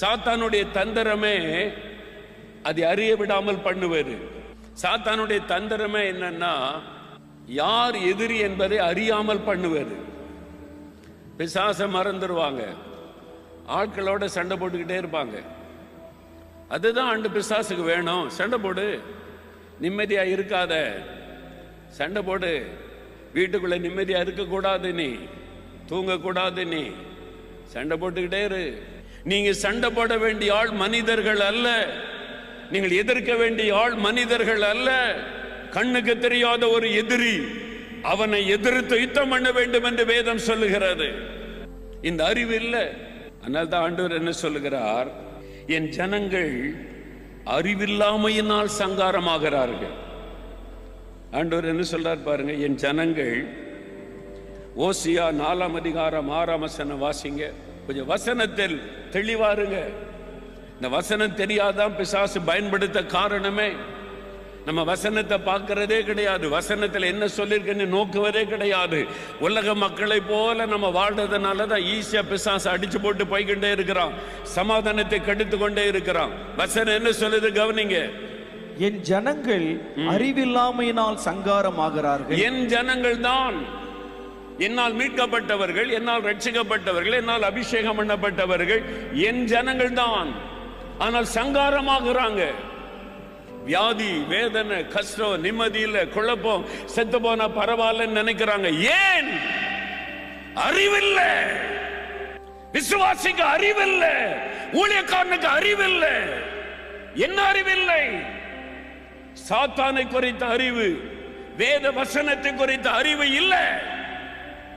சாத்தானுடைய தந்திரமே அதை அறிய விடாமல் பண்ணுவார் சாத்தானுடைய தந்திரமே என்னன்னா யார் எதிரி என்பதை அறியாமல் பண்ணுவார் பிசாச மறந்துடுவாங்க ஆட்களோட சண்டை போட்டுக்கிட்டே இருப்பாங்க. அதுதான் ஆண்டு பிசாசுக்கு வேணும். சண்டை போடு. நிம்மதியா இருக்காத. சண்டை போடு. வீட்டுக்குள்ள நிம்மதியா இருக்கக்கூடாது நீ. தூங்கக்கூடாது நீ. சண்டை போட்டுக்கிட்டே இரு. நீங்க சண்டை போட வேண்டிய ஆள் மனிதர்கள் அல்ல. நீங்கள் எதிர்க்க வேண்டிய ஆள் மனிதர்கள் அல்ல. கண்ணுக்கு தெரியாத ஒரு எதிரி அவனை எதிர்த்து யுத்தம் பண்ண வேண்டும் என்று வேதம் சொல்லுகிறது. இந்த அறிவு இல்லை. அதனால தான் ஆண்டவர் என்ன சொல்லுகிறார்? என் ஜனங்கள் அறிவில்லாமையினால் சங்காரமாகிறார்கள். ஆண்டவர் என்ன சொல்றார் பாருங்க என் ஜனங்கள் ஓசியா நாலாம் அதிகாரம் ஆறாம் வாசிங்க. கொஞ்சம் வசனத்தில் தெளிவாருங்க. இந்த வசனம் தெரியாதான் பிசாசு பயன்படுத்த காரணமே. நம்ம வசனத்தை பார்க்கறதே கிடையாது. வசனத்தில் என்ன சொல்லியிருக்குன்னு நோக்குவதே கிடையாது. உலக மக்களை போல நம்ம வாழ்றதுனால தான் ஈஸியா பிசாசு அடிச்சு போட்டு போய்கிட்டே இருக்கிறான். சமாதானத்தை கெடுத்து கொண்டே இருக்கிறான். வசனம் என்ன சொல்லுது கவனிங்க. என் ஜனங்கள் அறிவில்லாமையினால் சங்காரமாகிறார்கள். என் ஜனங்கள் தான் என்னால் மீட்கப்பட்டவர்கள் என்னால் ரட்சிக்கப்பட்டவர்கள் என்னால் அபிஷேகம் பண்ணப்பட்டவர்கள் என் ஜனங்கள் தான். ஆனால் சங்காரமாகிறாங்க. வியாதி வேதனை கஷ்டம் நிம்மதி இல்ல குழப்பம் செத்து போனா பரவாயில்லன்னு நினைக்கிறாங்க. ஏன்? அறிவில்லை. விசுவாசிக்கு அறிவில்லை. ஊழியக்காரனுக்கு அறிவில்லை. என்ன அறிவில்லை? சாத்தானை குறித்த அறிவு வேத வசனத்தை குறித்த அறிவு இல்லை.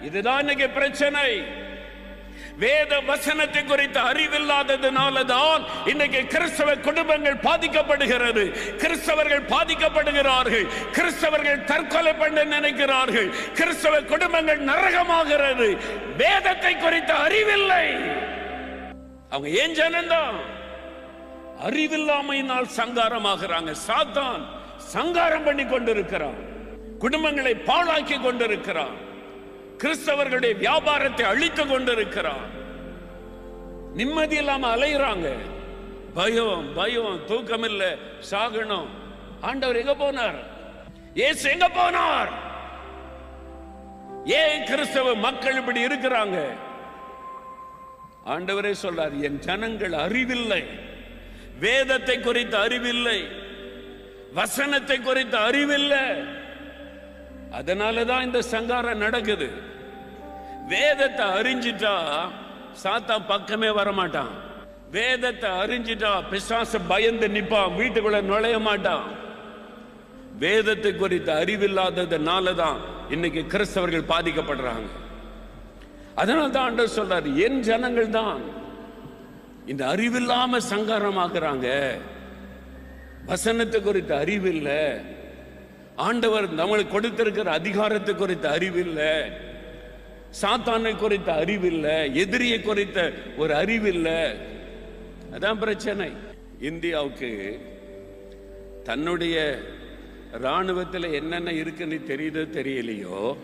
இதுதான் இன்னைக்கு பிரச்சனை. வேத வசனத்தை குறித்த அறிவில்லாததுனால தான் இன்னைக்கு கிறிஸ்தவ குடும்பங்கள் பாதிக்கப்படுகிறது. கிறிஸ்தவர்கள் பாதிக்கப்படுகிறார்கள். கிறிஸ்தவர்கள் தற்கொலை பண்ண நினைக்கிறார்கள். கிறிஸ்தவ குடும்பங்கள் நரகமாகிறது. வேதத்தை குறித்த அறிவில்லை. அவங்க ஏன் ஜனந்தான்? அறிவில்லாமையினால் சங்காரமாகிறாங்க. சாத்தான் சங்காரம் பண்ணி கொண்டிருக்கிறான் குடும்பங்களை பாழாக்கி கொண்டிருக்கிறான். கிறிஸ்தவர்களுடைய வியாபாரத்தை அழித்து கொண்டிருக்கிறான் நிம்மதி இல்லாம அலையுறாங்க. பயம் பயம் தூக்கம் இல்ல சாகணும் ஆண்டவர் எங்க போனார்? ஏசு எங்க போனார்? ஏன் கிறிஸ்தவ மக்கள் இப்படி இருக்கிறாங்க? ஆண்டவரே சொல்றார் என் ஜனங்கள் அறிவில்லை. வேதத்தை குறித்த அறிவில்லை. வசனத்தை குறித்த அறிவில்லை. அதனால தான் இந்த சங்காரம் நடக்குது. வேதத்தை அறிஞ்சிட்டா சாத்தா பக்கமே வரமாட்டான். வேதத்தை அறிஞ்சிட்டா பிசாச பயந்து நிப்பான் வீட்டுக்குள்ள நுழைய மாட்டான். வேதத்தை குறித்த அறிவில்லாததுனால தான் இன்னைக்கு கிறிஸ்தவர்கள் பாதிக்கப்படுறாங்க. அதனால தான் ஆண்டவர் சொல்றாரு என் ஜனங்கள் தான் இந்த அறிவில்லாம சங்காரமாக்குறாங்க. வசனத்தை குறித்த அறிவில்லை. ஆண்டவர் நம்மளுக்கு கொடுத்திருக்கிற அதிகாரத்தை குறித்த அறிவில்லை. சாத்தானை குறித்த அறிவில்லை. எதிரியை குறித்த ஒரு அறிவில்லை. அதான் பிரச்சனை. இந்தியாவுக்கு தன்னுடைய ராணுவத்தில் என்னென்ன இருக்குன்னு தெரியுதோ தெரியலையோ?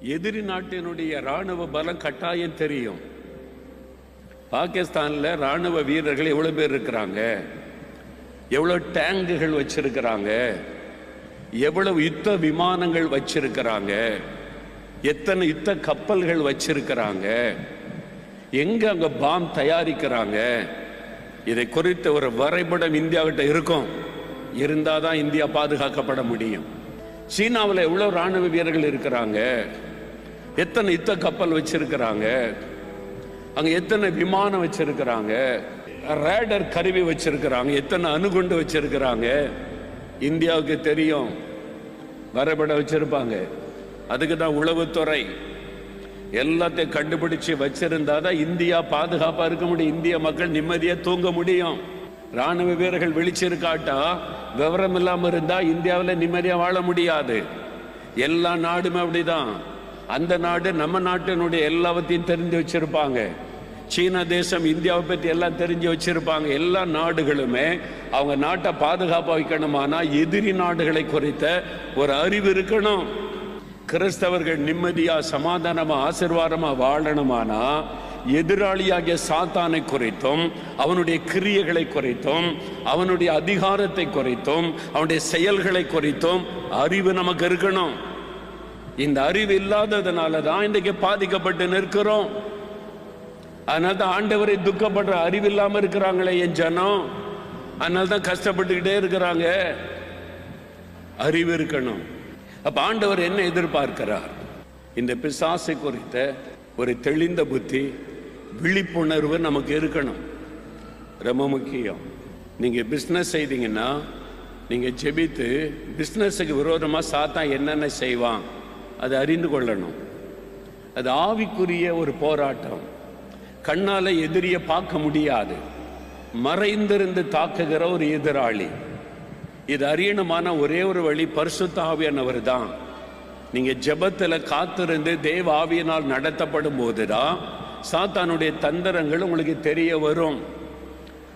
எதிரி நாட்டினுடைய ராணுவ பலம் கட்டாயம் தெரியும். பாகிஸ்தானில் ராணுவ வீரர்கள் எவ்வளோ பேர் இருக்கிறாங்க? எவ்வளோ டேங்குகள் வச்சிருக்கிறாங்க? எவ்வளவு யுத்த விமானங்கள் வச்சிருக்கிறாங்க? எத்தனை யுத்த கப்பல்கள் வச்சிருக்கிறாங்க? எங்க அங்க பாம் தயாரிக்கிறாங்க? இதை குறித்த ஒரு வரைபடம் இந்தியாவிட்ட இருக்கும். இருந்தாதான் இந்தியா பாதுகாக்கப்பட முடியும். சீனாவில் எவ்வளவு ராணுவ வீரர்கள் இருக்கிறாங்க? எத்தனை யுத்த கப்பல் வச்சிருக்கிறாங்க? அங்க எத்தனை விமானம் வச்சிருக்கிறாங்க? ரேடர் கருவி வச்சிருக்கிறாங்க. எத்தனை அணுகுண்டு வச்சிருக்கிறாங்க? இந்தியாவுக்கு தெரியும். வரைபடம் வச்சிருப்பாங்க. அதுக்கு தான் உளவுத்துறை. எல்லாத்தையும் கண்டுபிடிச்சு வச்சிருந்தாதான் இந்தியா பாதுகாப்பா இருக்க முடியும். இந்திய மக்கள் நிம்மதியா தூங்க முடியும். ராணுவ வீரர்கள் விழிச்சிருக்காட்டா விவரம் இல்லாம இருந்தா இந்தியாவில் நிம்மதியா வாழ முடியாது. எல்லா நாடுமே அப்படிதான். அந்த நாடு நம்ம நாட்டினுடைய எல்லாவற்றையும் தெரிஞ்சு வச்சிருப்பாங்க. சீன தேசம் இந்தியாவை பற்றி எல்லாம் தெரிஞ்சு வச்சிருப்பாங்க. எல்லா நாடுகளுமே அவங்க நாட்டை பாதுகாப்பாக வைக்கணுமானா எதிரி நாடுகளை குறித்த ஒரு அறிவு இருக்கணும். கிறிஸ்தவர்கள் நிம்மதியாக சமாதானமாக ஆசிர்வாதமாக வாழணுமானா எதிராளியாகிய சாத்தானை குறைத்தும் அவனுடைய கிரியைகளை குறைத்தும் அவனுடைய அதிகாரத்தை குறைத்தும் அவனுடைய செயல்களை குறைத்தும் அறிவு நமக்கு இருக்கணும். இந்த அறிவு இல்லாததுனால தான் இன்றைக்கு பாதிக்கப்பட்டு நிற்கிறோம். அதனால தான் ஆண்டவரை துக்கப்படுற அறிவு இருக்கிறாங்களே என் ஜனம். அதனால தான் கஷ்டப்பட்டுக்கிட்டே இருக்கிறாங்க. அறிவு இருக்கணும். அப்ப ஆண்டவர் என்ன எதிர்பார்க்கிறார்? இந்த பிசாசை குறித்த ஒரு தெளிந்த புத்தி விழிப்புணர்வு நமக்கு இருக்கணும். ரொம்ப முக்கியம். நீங்க பிஸ்னஸ் செய்தீங்கன்னா நீங்க ஜெபித்து பிஸ்னஸுக்கு விரோதமாக சாத்தான் என்னென்ன செய்வான் அதை அறிந்து கொள்ளணும். அது ஆவிக்குரிய ஒரு போராட்டம். கண்ணால எதிரிய பார்க்க முடியாது. மறைந்திருந்து தாக்குகிற ஒரு எதிராளி. இது அறியணுமான ஒரே ஒரு வழி பரிசுத்த ஆவியானவர் தான் நீங்க ஜெபத்துல காத்திருந்து தேவ ஆவியினால் நடத்தப்படும் போதுதான் சாத்தானுடைய தந்திரங்கள் உங்களுக்கு தெரிய வரும்.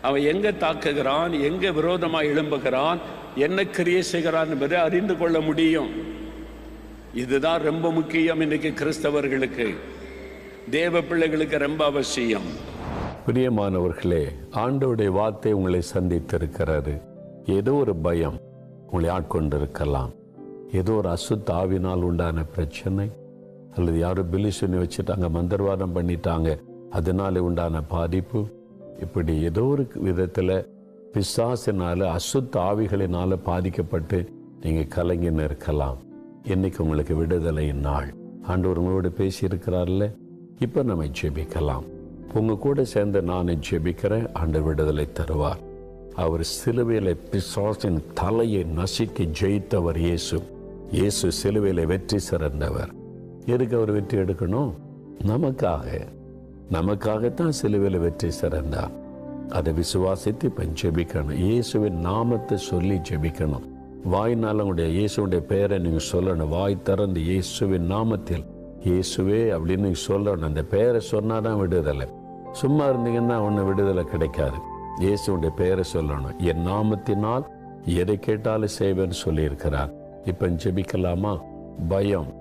அவன் எங்க தாக்குகிறான் எங்க விரோதமா எழும்புகிறான் என்ன கிரியை செய்கிறான் என்பதை அறிந்து கொள்ள முடியும். இதுதான் ரொம்ப முக்கியம் இன்னைக்கு கிறிஸ்தவர்களுக்கு. தேவ பிள்ளைகளுக்கு ரொம்ப அவசியம். பிரியமானவர்களே ஆண்டோடைய வார்த்தை உங்களை சந்தித்திருக்கிறாரு ஏதோ ஒரு பயம் உங்களை ஆட்கொண்டிருக்கலாம். ஏதோ ஒரு அசுத்த ஆவினால் உண்டான பிரச்சனை அல்லது யாரோ பிலிசுனி வச்சுட்டாங்க மந்திரவாதம் பண்ணிட்டாங்க அதனால உண்டான பாதிப்பு. இப்படி ஏதோ ஒரு விதத்தில் பிசாசினால் அசுத்த ஆவிகளினால் பாதிக்கப்பட்டு நீங்கள் கலங்கின்னு இருக்கலாம் இன்னைக்கு உங்களுக்கு விடுதலையின் நாள். ஆண்டவர் உங்களோடு பேசி இப்போ நம்ம ஜெபிக்கலாம். உங்க கூட சேர்ந்து நான் ஜெபிக்கிறேன். ஆண்டு விடுதலை தருவார். அவர் சிலுவையில பிசாசின் தலையை நசுக்கி ஜெயித்தவர் இயேசு. இயேசு சிலுவையில வெற்றி சிறந்தவர். எதுக்கு அவர் வெற்றி எடுக்கணும்? நமக்காக. நமக்காகத்தான் சிலுவையில வெற்றி சிறந்தார். அதை விசுவாசித்து இப்ப ஜெபிக்கணும். இயேசுவின் நாமத்தை சொல்லி ஜெபிக்கணும். வாய்னால உங்களுடைய இயேசுடைய பெயரை நீங்க சொல்லணும். வாய் திறந்து இயேசுவின் நாமத்தில் இயேசுவே அப்படின்னு சொல்லணும். அந்த பெயரை சொன்னாதான் விடுதலை. சும்மா இருந்தீங்கன்னா ஒன்று விடுதலை கிடைக்காது. இயேசுடைய பெயரை சொல்லணும். என் நாமத்தினால் எதை கேட்டாலும் செய்வேன்னு சொல்லியிருக்கிறார். இப்போ ஜெபிக்கலாமா? பயம்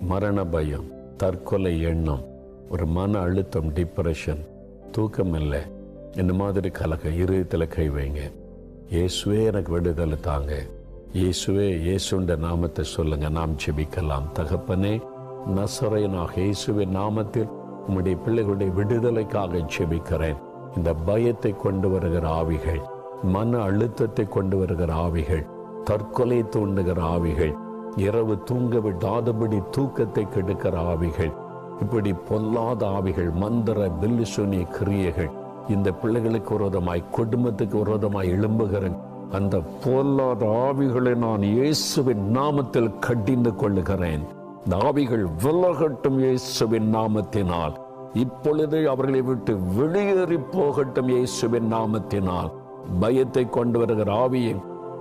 மரண பயம் தற்கொலை எண்ணம் ஒரு மன அழுத்தம் டிப்ரெஷன் தூக்கம் இல்லை. இந்த மாதிரி கலக்க இருதயத்தில் கை வைங்க. இயேசுவே எனக்கு விடுதலை தாங்க. இயேசுவே இயேசுண்ட நாமத்தை சொல்லுங்க. நாம் ஜெபிக்கலாம். தகப்பனே நசரையனாக இயேசுவின் நாமத்தில் உம்முடைய பிள்ளைகளுடைய விடுதலைக்காக செபிக்கிறேன் இந்த பயத்தை கொண்டு வருகிற ஆவிகள் மன அழுத்தத்தை கொண்டு வருகிற ஆவிகள் தற்கொலை தூண்டுகிற ஆவிகள் இரவு தூங்க விடாதபடி தூக்கத்தை கெடுக்கிற ஆவிகள் இப்படி பொல்லாத ஆவிகள் மந்திர பில்லிசுனி கிரியைகள் இந்த பிள்ளைகளுக்கு விரோதமாய் குடும்பத்துக்கு விரோதமாய் எழும்புகிற அந்த பொல்லாத ஆவிகளை நான் இயேசுவின் நாமத்தில் கடிந்து கொள்ளுகிறேன். இந்த ஆவிகள் விலகட்டும் இயேசுவின் நாமத்தினால். இப்பொழுது அவர்களை விட்டு வெளியேறி போகட்டும் இயேசுவின் நாமத்தினால். பயத்தை கொண்டு வருகிற ஆவியை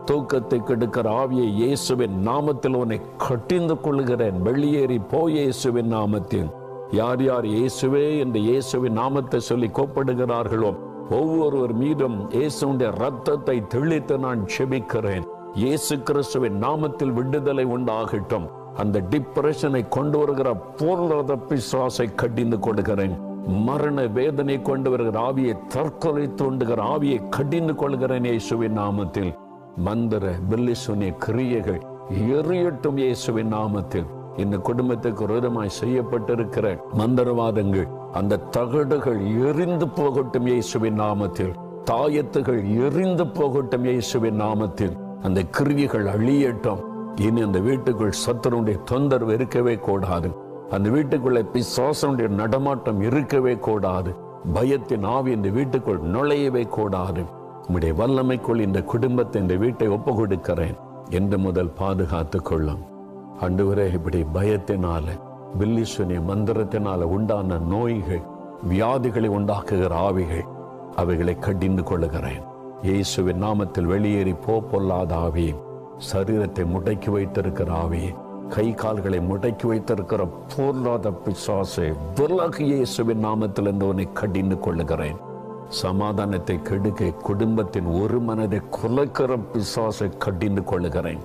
தூக்கத்தை கெடுக்கிற ஆவியை இயேசுவின் நாமத்தில் உன்னை கட்டிந்து கொள்கிறேன் வெளியேறி போ இயேசுவின் நாமத்தில். யார் யார் இயேசுவே என்று இயேசுவின் நாமத்தை சொல்லி கோப்படுகிறார்களோ ஒவ்வொருவர் மீதும் இயேசுடைய ரத்தத்தை தெளித்து நான் செபிக்கிறேன். இயேசு கிறிஸ்துவின் நாமத்தில் விடுதலை உண்டாகட்டும். அந்த டிப்ரெஷனை கொண்டு வருகிற பொருளாத பிசுவாசை கடிந்து கொடுக்கிறேன் மரண வேதனை கொண்டு வருகிற ஆவியை தற்கொலை தூண்டுகிற ஆவியை கடிந்து கொள்கிறேன் இயேசுவின் நாமத்தில். மந்திர பில்லிசுனிய கிரியைகள் எரியட்டும் இயேசுவின் நாமத்தில். இந்த குடும்பத்துக்கு விரோதமாய் செய்யப்பட்டிருக்கிற மந்திரவாதங்கள் அந்த தகடுகள் எரிந்து போகட்டும் இயேசுவின் நாமத்தில். தாயத்துகள் எரிந்து போகட்டும் இயேசுவின் நாமத்தில். அந்த கிரியைகள் அழியட்டும். இனி அந்த வீட்டுக்குள் சத்துருடைய தொந்தரவு இருக்கவே கூடாது. அந்த வீட்டுக்குள்ளே பிசாசனுடைய நடமாட்டம் இருக்கவே கூடாது. பயத்தின் ஆவி இந்த வீட்டுக்குள் நுழையவே கூடாது. உம்முடைய வல்லமைக்குள் இந்த குடும்பத்தை இந்த வீட்டை ஒப்பு கொடுக்கிறேன் என்று முதல் பாதுகாத்துக் கொள்ளும். அண்டுவரே இப்படி பயத்தினால வில்லிசுனிய மந்திரத்தினால உண்டான நோய்கள் வியாதிகளை உண்டாக்குகிற ஆவிகள் அவைகளை கடிந்து கொள்ளுகிறேன். இயேசுவின் நாமத்தில் வெளியேறி போ பொல்லாத ஆவியும் சரீரத்தை முடக்கி வைத்திருக்கிற ஆவி கை கால்களை முடக்கி வைத்திருக்கிற பொருளாத பிசாசை விலகு இயேசுவின் நாமத்தில் இருந்தவனை கடிந்து கொள்ளுகிறேன். சமாதானத்தை கெடுக்க குடும்பத்தின் ஒரு மனதை குலைக்கிற பிசாசை கடிந்து கொள்ளுகிறேன்.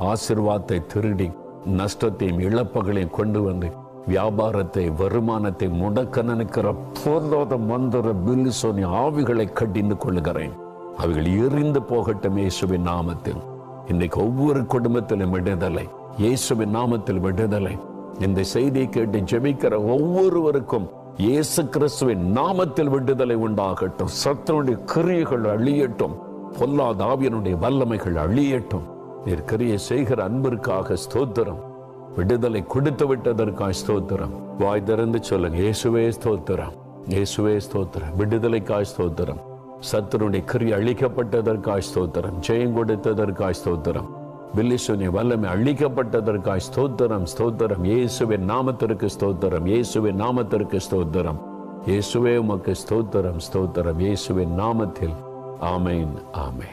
ஆசிர்வாதத்தை திருடி நஷ்டத்தையும் இழப்புகளையும் கொண்டு வந்து வியாபாரத்தை வருமானத்தை முடக்க நினைக்கிற பொருளாத மந்திர பில்லிசோனி ஆவிகளை கடிந்து கொள்ளுகிறேன். அவைகள் எரிந்து போகட்டும் இயேசுவின் நாமத்தில். இன்றைக்கு ஒவ்வொரு குடும்பத்திலும் விடுதலை. இயேசுவின் நாமத்தில் விடுதலை. இந்த செய்தியை கேட்டு ஜெபிக்கிற ஒவ்வொருவருக்கும் இயேசு கிறிஸ்துவின் நாமத்தில் விடுதலை உண்டாகட்டும். சத்தனுடைய கிரியைகள் அழியட்டும். பொல்லாத ஆவியனுடைய வல்லமைகள் அழியட்டும். நீர் கிரியை செய்கிற அன்பிற்காக ஸ்தோத்திரம். விடுதலை கொடுத்து விட்டதற்காக ஸ்தோத்திரம். வாய் திறந்து சொல்லுங்க இயேசுவே ஸ்தோத்திரம். இயேசுவே ஸ்தோத்திரம். விடுதலைக்காய் ஸ்தோத்திரம். சத்துருடைய கிரி அழிக்கப்பட்டதற்காய் ஸ்தோத்திரம் ஜெயம் கொடுத்ததற்காய் ஸ்தோத்திரம். பில்லிசுனி வல்லமை அழிக்கப்பட்டதற்காய் ஸ்தோத்திரம் ஸ்தோத்திரம். இயேசுவின் நாமத்திற்கு ஸ்தோத்திரம் இயேசுவின் நாமத்திற்கு ஸ்தோத்திரம். இயேசுவே உமக்கு ஸ்தோத்திரம் ஸ்தோத்திரம். இயேசுவின் நாமத்தில். ஆமென் ஆமென்.